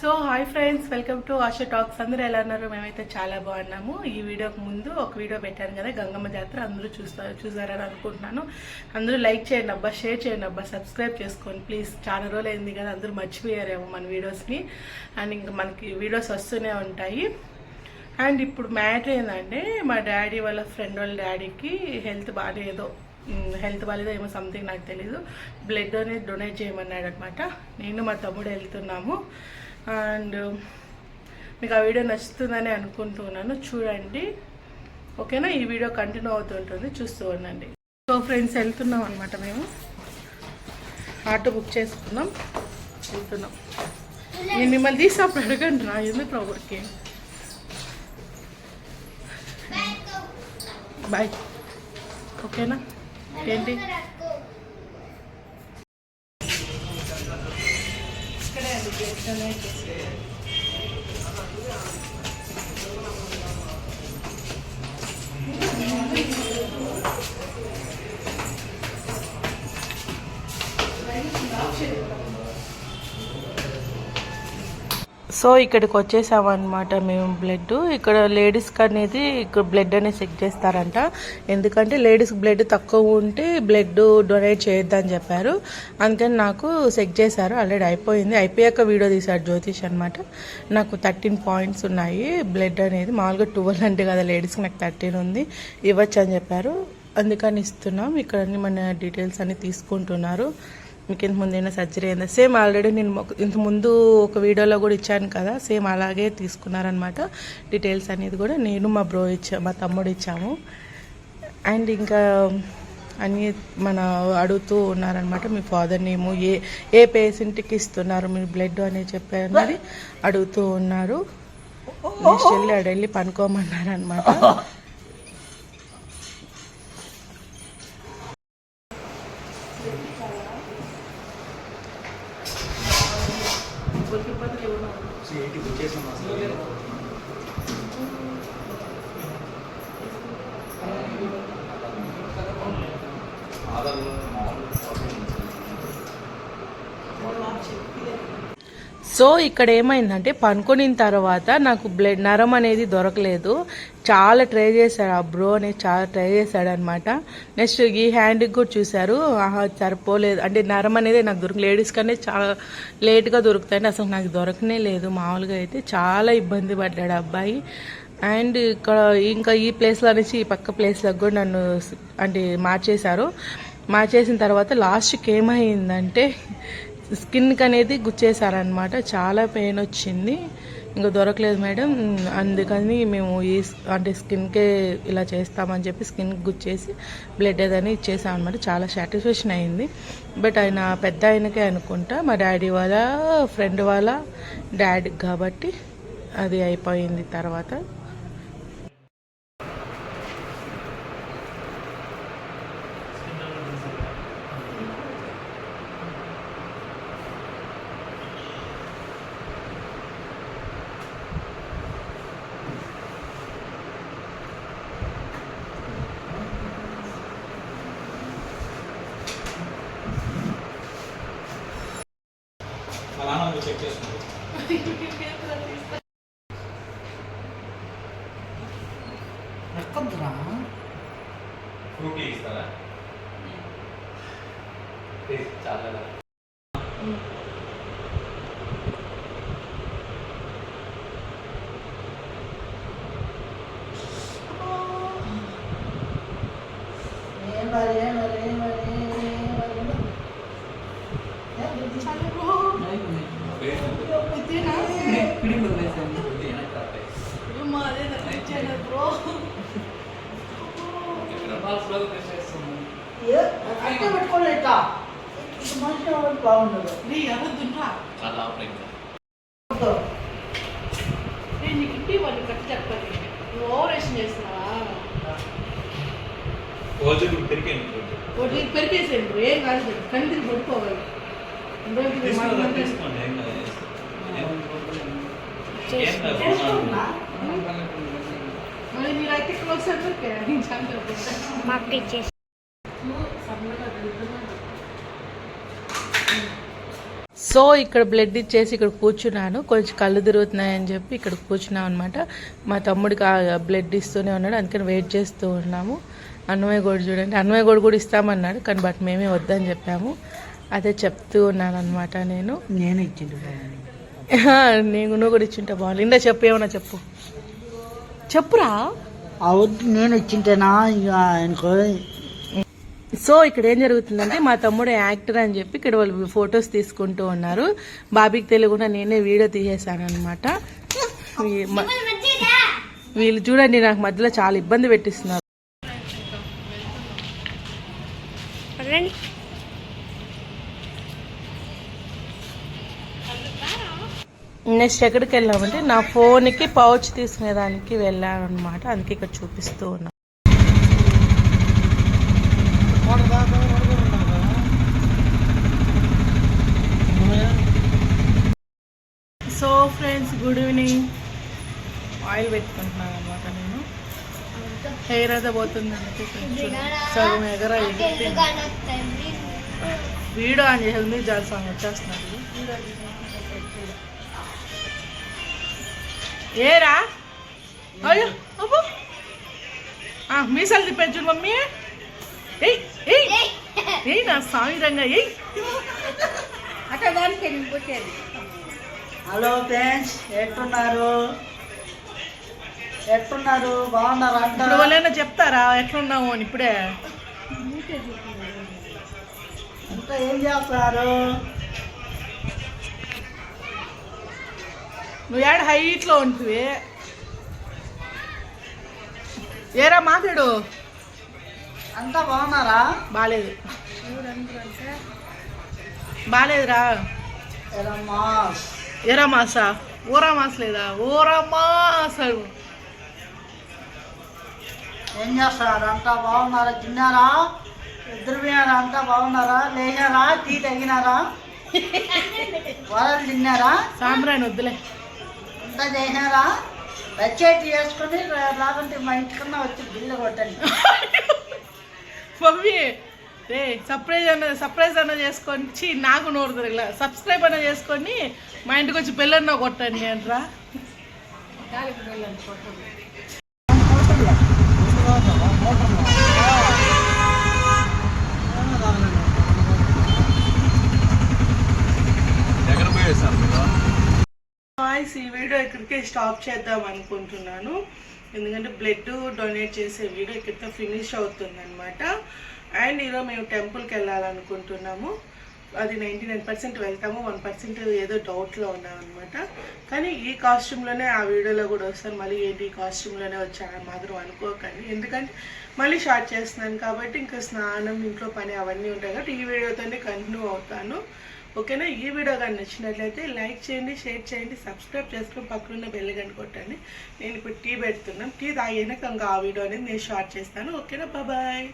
So hi friends welcome to Asha talks. అందరూ ఎలా ఉన్నారు? మేమైతే చాలా బాగున్నాము. ఈ వీడియోకి ముందు ఒక వీడియో పెట్టాను కదా గంగమ్మ జాతర. అందరూ చూస్తారు చూసారని అనుకుంటున్నాను. అందరూ లైక్ చేయండి అబ్బా షేర్ చేయండి అబ్బా సబ్స్క్రైబ్ చేసుకోండి. ప్లీజ్ చాలా రోజులు అయింది కదా అందరూ మర్చిపోయారేమో మన వీడియోస్ని. అండ్ ఇంకా మనకి వీడియోస్ వస్తూనే ఉంటాయి. అండ్ ఇప్పుడు మ్యాటర్ ఏంటంటే మా డాడీ వాళ్ళ ఫ్రెండ్ వాళ్ళ డాడీకి హెల్త్ బాగాలేదో హెల్త్ బాగాలేదో ఏమో సంథింగ్ నాకు తెలీదు. బ్లడ్ అనేది డొనేట్ చేయమన్నాడు అనమాట నేను మా తమ్ముడు వెళ్తున్నాము. అండ్ మీకు ఆ వీడియో నచ్చుతుందని అనుకుంటున్నాను. చూడండి. ఓకేనా? ఈ వీడియో కంటిన్యూ అవుతుంటుంది చూస్తూ ఉండండి. సో ఫ్రెండ్స్ వెళ్తున్నాం అనమాట మేము. ఆటో బుక్ చేసుకున్నాం. వెళ్తున్నాం. నేను మిమ్మల్ని తీసినప్పుడు అడగండి రా. ఎందుకు ఊరికే? బాయ్ ఓకేనా? ఏంటి? ఇక్కడే అండి గేట్ డొనేట్ చేసేది. సో ఇక్కడికి వచ్చేసామన్నమాట మేము బ్లడ్. ఇక్కడ లేడీస్కి అనేది ఇక్కడ బ్లడ్ అనేది చెక్ చేస్తారంట. ఎందుకంటే లేడీస్ బ్లడ్ తక్కువ ఉంటే బ్లడ్ డొనేట్ చేయొద్దని చెప్పారు. అందుకని నాకు చెక్ చేశారు. ఆల్రెడీ అయిపోయింది. అయిపోయాక వీడియో తీశారు జ్యోతిష్ అనమాట నాకు థర్టీన్ పాయింట్స్ ఉన్నాయి. బ్లడ్ అనేది మామూలుగా ట్వెల్వ్ అంటే కదా లేడీస్కి నాకు థర్టీన్ ఉంది. ఇవ్వచ్చు అని చెప్పారు. అందుకని ఇస్తున్నాం. ఇక్కడ అన్ని మన డీటెయిల్స్ అన్ని తీసుకుంటున్నారు. మీకు ఇంత ముందు అయినా సర్జరీ అయిందా? సేమ్ ఆల్రెడీ నేను ఒక- ఇంత ముందు ఒక వీడియోలో కూడా ఇచ్చాను కదా సేమ్ అలాగే తీసుకున్నారనమాట డీటెయిల్స్ అనేది కూడా నేను మా బ్రో ఇచ్చా మా తమ్ముడు ఇచ్చాము. అండ్ ఇంకా అన్ని మన అడుగుతూ ఉన్నారనమాట మీ ఫాదర్ నేము ఏ ఏ పేషెంట్కి ఇస్తున్నారు? మీరు బ్లడ్ అని చెప్పారు మరి అడుగుతూ ఉన్నారు. నెక్స్ట్ వెళ్ళి ఆడ వెళ్ళి పనుకోమన్నారు అనమాట ఏంటి బుక్ చేసాం అసలు ఆధార్లో మామూలు సో ఇక్కడ ఏమైందంటే పనుకొనిన తర్వాత నాకు బ్లడ్ నరం అనేది దొరకలేదు. చాలా ట్రై చేశాడు ఆ బ్రో అనేది చాలా ట్రై చేశాడు అనమాట నెక్స్ట్ ఈ హ్యాండ్కి కూడా చూశారు. ఆహా సరిపోలేదు. అంటే నరం అనేది నాకు దొరికి లేడీస్ కన్నా చాలా లేట్గా దొరుకుతాయి అసలు నాకు దొరకనే లేదు. మామూలుగా అయితే చాలా ఇబ్బంది పడ్డాడు అబ్బాయి. అండ్ ఇక్కడ ఇంకా ఈ ప్లేస్లో నుంచి ఈ పక్క ప్లేస్లో కూడా నన్ను అంటే మార్చేశారు. మార్చేసిన తర్వాత లాస్ట్కి ఏమైందంటే స్కిన్కి అనేది గుచ్చేశారనమాట చాలా పెయిన్ వచ్చింది. ఇంకా దొరకలేదు మేడం. అందుకని మేము ఈ అంటే స్కిన్కే ఇలా చేస్తామని చెప్పి స్కిన్కి గుచ్చేసి బ్లడ్ ఏదని ఇచ్చేసాం అనమాట చాలా సాటిస్ఫాక్షన్ అయింది. బట్ ఆయన పెద్ద ఆయనకే అనుకుంటా. మా డాడీ వాళ్ళ ఫ్రెండ్ వాళ్ళ డాడీ కాబట్టి అది అయిపోయింది తర్వాత. అలా నువ్వు చెక్ చేసుకుంటావు ఎక్కద్దురా ఫ్రూటీ ఇస్తారా ప్లీజ్, చాలా కదా. ఏం మరి ఏం మరి ఇటు ఎవరు బాగుండదు చాలా ఓవరేషన్ చేస్తున్నావా? ఫ్రూటీ ఒకటి పెరిగేసేయండి. ఏం కాదు. కంటికి పడుకోవాలి మాకు ఇచ్చేసి సో ఇక్కడ బ్లడ్ ఇచ్చేసి ఇక్కడ కూర్చున్నాను. కొంచెం కళ్ళు తిరుగుతున్నాయని చెప్పి ఇక్కడ కూర్చున్నాం అనమాట మా తమ్ముడికి బ్లడ్ ఇస్తూనే ఉన్నాడు. అందుకని వెయిట్ చేస్తూ ఉన్నాము. అన్నమయ్య గోడు చూడండి. అన్నమయ్య గోడు కూడా ఇస్తామన్నాడు. కానీ బట్ మేమే వద్దని చెప్పాము. అదే చెప్తూ ఉన్నాను అనమాట నేను నేను ఇచ్చిండు నువ్వు కూడా ఇచ్చింటే బాగుంది ఇందా చెప్పు ఏమన్నా చెప్పు. చెప్పురా. అవుద్ది నేను ఇచ్చింటేనా? ఇక ఆయనకో సో ఇక్కడ ఏం జరుగుతుందంటే మా తమ్ముడు యాక్టర్ అని చెప్పి ఇక్కడ వాళ్ళు ఫొటోస్ తీసుకుంటూ ఉన్నారు. బాబీకి తెలియకుండా నేనే వీడియో తీసేసాను అనమాట వీళ్ళు చూడండి నాకు మధ్యలో చాలా ఇబ్బంది పెట్టిస్తున్నారు. నెక్స్ట్ ఎక్కడికి వెళ్ళామంటే నా ఫోన్కి పౌచ్ తీసుకునేదానికి వెళ్ళాను అనమాట అందుకే ఇక్కడ చూపిస్తూ ఉన్నా. So friends good evening. Oil పెట్టుకుంటున్నాను అనమాట నేను. హెయిర్ అయితే పోతుంది అందుకే సగం ఎగర వీడియో ఆన్ చేసేది మీరు చాలా సాంగ్ వచ్చేస్తున్నారు ఏరా? అయ్యో అబ్బో. ఆ, మీసాలు తిప్పచ్చు మమ్మీ. ఏయ్ ఏయ్. ఏయ్. నా సామి రంగా ఏయ్. హలో ఫ్రెండ్స్ ఎట్టున్నారు ఎట్టున్నారు బాగున్నారా ఇప్పుడు అంటారా వాళ్ళైనా చెప్తారా? ఎట్లున్నావు అని ఇప్పుడే. ఇంకా ఏం చేస్తున్నారు? నువ్వు ఏడ హైట్లో ఉంటుంది ఏరా మాట్లాడు అంతా బాగున్నారా? బాలేదురా. ఎరమ్మా ఎరా మాసా? ఊరా మాస లేదా? ఊరా మాసాడు ఏం చేస్తున్నారు? అంతా బాగున్నారా? తిన్నారా? ఇద్దరు పోయినారా అంతా బాగున్నారా? లేచారా? టీ తగినారా? వరలు తిన్నారా? సాంబ్రాణి వద్దులే. అంతా చేసినారా రచ్చేటి చేసుకుని రాకుంటే మా ఇంటికన్నా వచ్చి బిల్లు కొట్టండి. మమ్మీ రే సర్ప్రైజ్ అన్న సర్ప్రైజ్ అన్న చేసుకొని నాకు నోరు తిరగల. సబ్స్క్రైబ్ అన్న చేసుకొని మా ఇంటికి వచ్చి పెళ్ళన్న కొట్టండి అంటరా. గాయస్ ఈ వీడియో ఇక్కడికే స్టాప్ చేద్దాం అనుకుంటున్నాను. ఎందుకంటే బ్లడ్ డొనేట్ చేసే వీడియో ఇక్కడితో ఫినిష్ అవుతుంది అనమాట అండ్ ఈరోజు మేము టెంపుల్కి వెళ్ళాలనుకుంటున్నాము. అది నైంటీ నైన్ పర్సెంట్ వెళ్తాము వన్ పర్సెంట్ ఏదో డౌట్లో ఉన్నామన్నమాట. కానీ ఈ కాస్ట్యూమ్లోనే ఆ వీడియోలో కూడా వస్తాను. మళ్ళీ ఏంటి ఈ కాస్ట్యూమ్లోనే వచ్చానని మాత్రం అనుకోకండి. ఎందుకంటే మళ్ళీ షార్ట్ చేస్తున్నాను కాబట్టి ఇంకా స్నానం ఇంట్లో పని అవన్నీ ఉంటాయి కాబట్టి ఈ వీడియోతోనే కంటిన్యూ అవుతాను. ఓకేనా? ఈ వీడియో కానీ నచ్చినట్లయితే లైక్ చేయండి షేర్ చేయండి సబ్స్క్రైబ్ చేసుకుని పక్కనున్న బెల్ గంట కొట్టండి. నేను ఇప్పుడు టీ పెడుతున్నాను. టీ తాగినాక ఇంకా ఆ వీడియో అనేది నేను షార్ట్ చేస్తాను. ఓకేనా? బాబాయ్